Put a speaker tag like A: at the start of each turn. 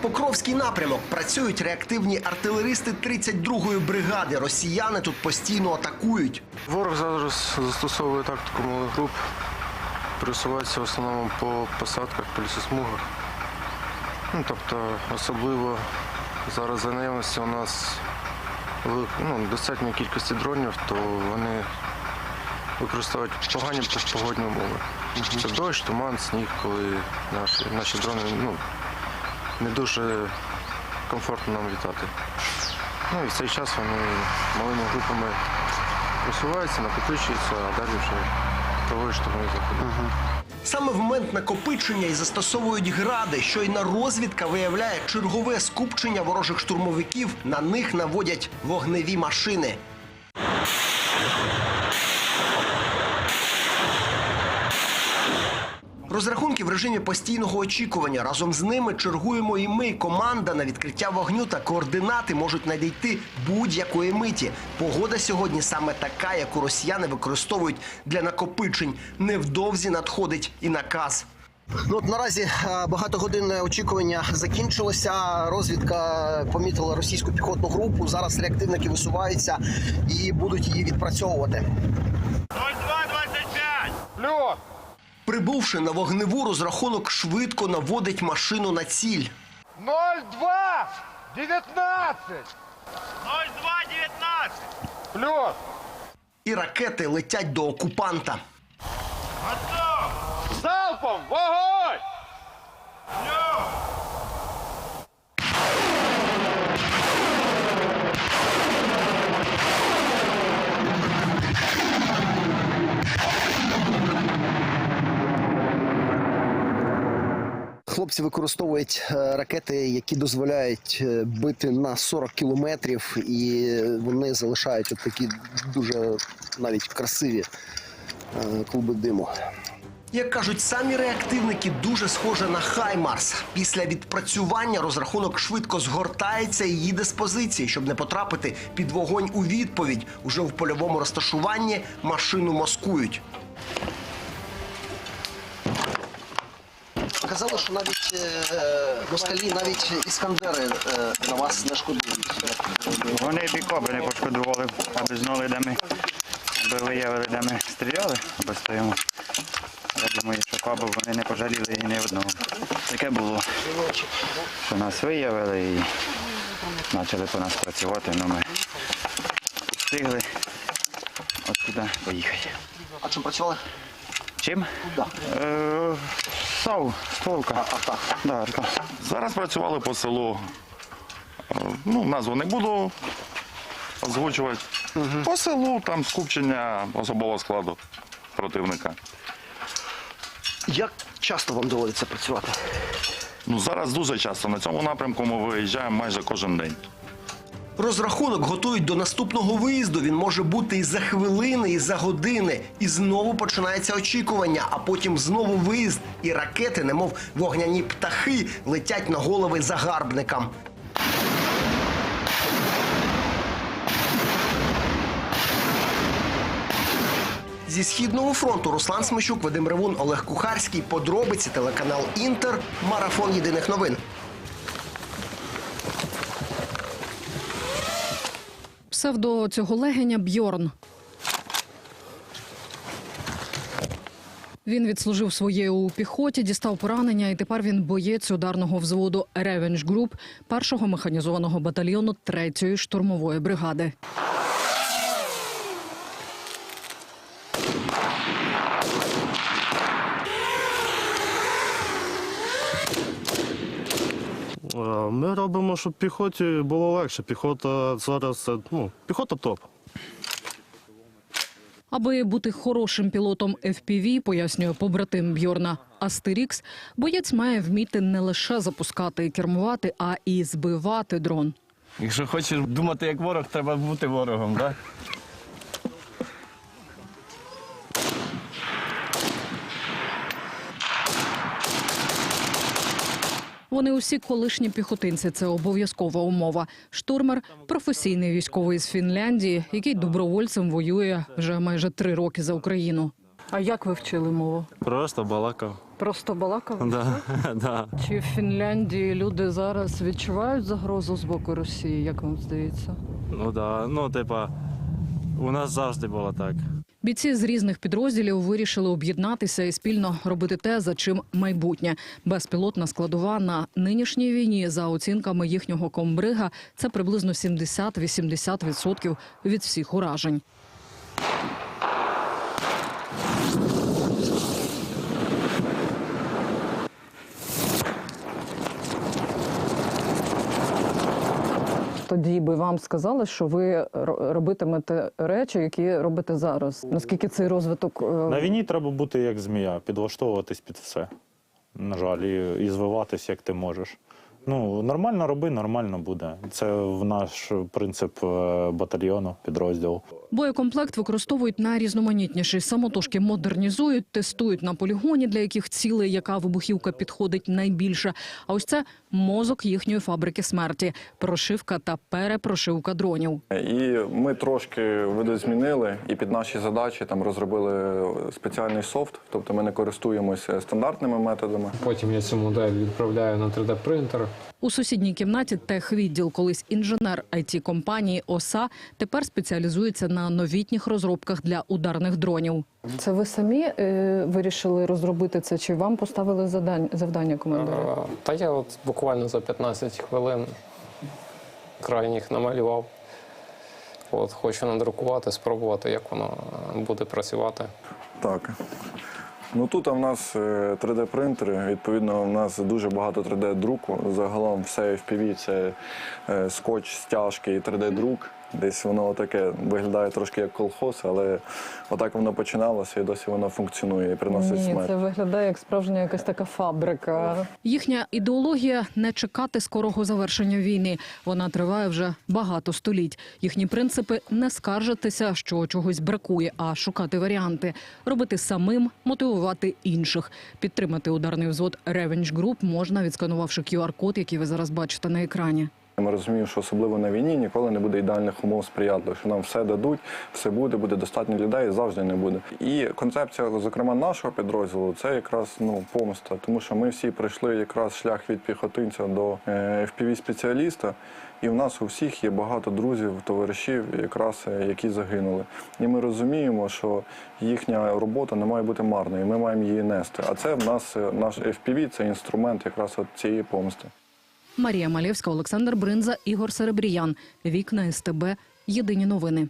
A: Покровський напрямок працюють реактивні артилеристи 32-ї бригади. Росіяни тут постійно атакують.
B: Ворог зараз застосовує тактику малих груп, пересувається в основному по посадках, по лісосмугах. Ну, тобто, особливо зараз за наявності у нас ну, достатньої кількості дронів, то вони використовують погані погодні умови. Це дощ, туман, сніг, коли наші, наші дрони ну, не дуже комфортно нам літати. Ну і в цей час вони малими групами просуваються, накопичуються, а далі вже проводять штурмові заходи.
A: Саме в момент накопичення і застосовують гради. Щойна розвідка виявляє чергове скупчення ворожих штурмовиків. На них наводять вогневі машини. Розрахунки в режимі постійного очікування. Разом з ними чергуємо і ми. Команда на відкриття вогню та координати можуть надійти будь-якої миті. Погода сьогодні саме така, яку росіяни використовують для накопичень. Невдовзі надходить і наказ. Ну от наразі е, багатогодинне очікування закінчилося. Розвідка помітила російську піхотну групу. Зараз реактивники висуваються і будуть її відпрацьовувати.
C: 0225!
D: Плюс!
A: Прибувши на вогневу, розрахунок швидко наводить машину на ціль.
D: 02! 19!
C: 0219!
D: Плюс!
A: І ракети летять до окупанта.
C: Готов!
D: Залпом! Вогонь!
C: Плюс!
A: Хлопці використовують е, ракети, які дозволяють е, бити на 40 кілометрів, і вони залишають от такі дуже навіть красиві е, клуби диму. Як кажуть самі реактивники, дуже схоже на Хаймарс. Після відпрацювання розрахунок швидко згортається і їде з позиції, щоб не потрапити під вогонь у відповідь. Уже в польовому розташуванні машину маскують. Казали, що навіть е, москалі, навіть іскандери е, на вас не шкодують.
E: Вони бікоби не пошкодували, аби знали, де ми аби виявили, де ми стріляли, аби стоїмо. Я думаю, що кабу вони не пожаліли і ні одного. Таке було, що нас виявили і почали по нас працювати, але ми встигли от туди поїхати.
A: А чим працювали?
E: Чим? Е, САУ, стволка.
A: А так.
E: Да, арта.
F: Зараз працювали по селу. Е, Ну, назву не буду озвучувати. По селу там скупчення особового складу противника.
A: Як часто вам доводиться працювати?
F: Ну, зараз дуже часто на цьому напрямку ми виїжджаємо майже кожен день.
A: Розрахунок готують до наступного виїзду. Він може бути і за хвилини, і за години. І знову починається очікування, а потім знову виїзд. І ракети, немов вогняні птахи, летять на голови загарбникам. Зі східного фронту Руслан Смещук, Вадим Ревун, Олег Кухарський. Подробиці телеканал Інтер. Марафон єдиних новин.
G: Псевдо цього легеня Бьорн. Він відслужив своє у піхоті, дістав поранення, і тепер він боєць ударного взводу Revenge Group першого механізованого батальйону третьої штурмової бригади.
B: Ми робимо, щоб піхоті було легше. Піхота зараз це, ну, піхота топ.
G: Аби бути хорошим пілотом FPV, пояснює побратим Бьорна Астерікс, боєць має вміти не лише запускати і кермувати, а і збивати дрон.
H: Якщо хочеш думати як ворог, треба бути ворогом, так?
G: Вони усі колишні піхотинці. Це обов'язкова умова. Штурмер професійний військовий з Фінляндії, який добровольцем воює вже майже три роки за Україну. А як ви вчили мову?
B: Просто балакав.
G: Просто балакали?
I: Да, да.
G: Чи в Фінляндії люди зараз відчувають загрозу з боку Росії, як вам здається?
I: Ну да. Ну, типа, у нас завжди було так.
G: Бійці з різних підрозділів вирішили об'єднатися і спільно робити те, за чим майбутнє. Безпілотна складова на нинішній війні, за оцінками їхнього комбрига, це приблизно 70-80% від всіх уражень. Тоді би вам сказали, що ви робитимете речі, які робите зараз. Наскільки цей розвиток е,
J: На війні треба бути як змія, підлаштовуватись під все. На жаль, і, і звиватись, як ти можеш. Ну, нормально роби, нормально буде. Це в наш принцип е, батальйону, підрозділу.
G: Боєкомплект використовують найрізноманітніший. Самотужки модернізують, тестують на полігоні, для яких цілей, яка вибухівка підходить найбільше. А ось це мозок їхньої фабрики смерті, прошивка та перепрошивка дронів.
K: І ми трошки видозмінили і під наші задачі там розробили спеціальний софт, тобто ми не користуємося стандартними методами.
L: Потім я цю модель відправляю на 3D-принтер.
G: У сусідній кімнаті техвідділ, колись інженер it компанії ОСА, тепер спеціалізується на новітніх розробках для ударних дронів. Це ви самі е, вирішили розробити це? Чи вам поставили завдання, завдання командира?
L: Та я от буквально за 15 хвилин крайніх намалював. От, хочу надрукувати, спробувати, як воно буде працювати.
K: Так. Ну тут в нас 3D-принтери, відповідно, у нас дуже багато 3D-друку. Загалом все FPV – це е, скотч, стяжки і 3D-друк. Десь воно таке виглядає трошки як колхоз, але отак воно починалося і досі воно функціонує і приносить смерть.
G: виглядає як справжня якась така фабрика. Їхня ідеологія не чекати скорого завершення війни. Вона триває вже багато століть. Їхні принципи не скаржитися, що чогось бракує, а шукати варіанти, робити самим, мотивувати інших. Підтримати ударний взвод Revenge Group можна, відсканувавши QR-код, який ви зараз бачите на екрані.
K: Ми розуміємо, що особливо на війні ніколи не буде ідеальних умов сприятливих, що нам все дадуть, все буде, буде достатньо людей, завжди не буде. І концепція, зокрема, нашого підрозділу, це якраз ну помста, тому що ми всі пройшли якраз шлях від піхотинця до fpv спеціаліста і в нас у всіх є багато друзів, товаришів, якраз е, які загинули. І ми розуміємо, що їхня робота не має бути марною. і Ми маємо її нести. А це в нас е, наш FPV – це інструмент якраз от цієї помсти.
G: Марія Малєвська, Олександр Бринза, Ігор Серебріян. Вікна СТБ. Єдині новини.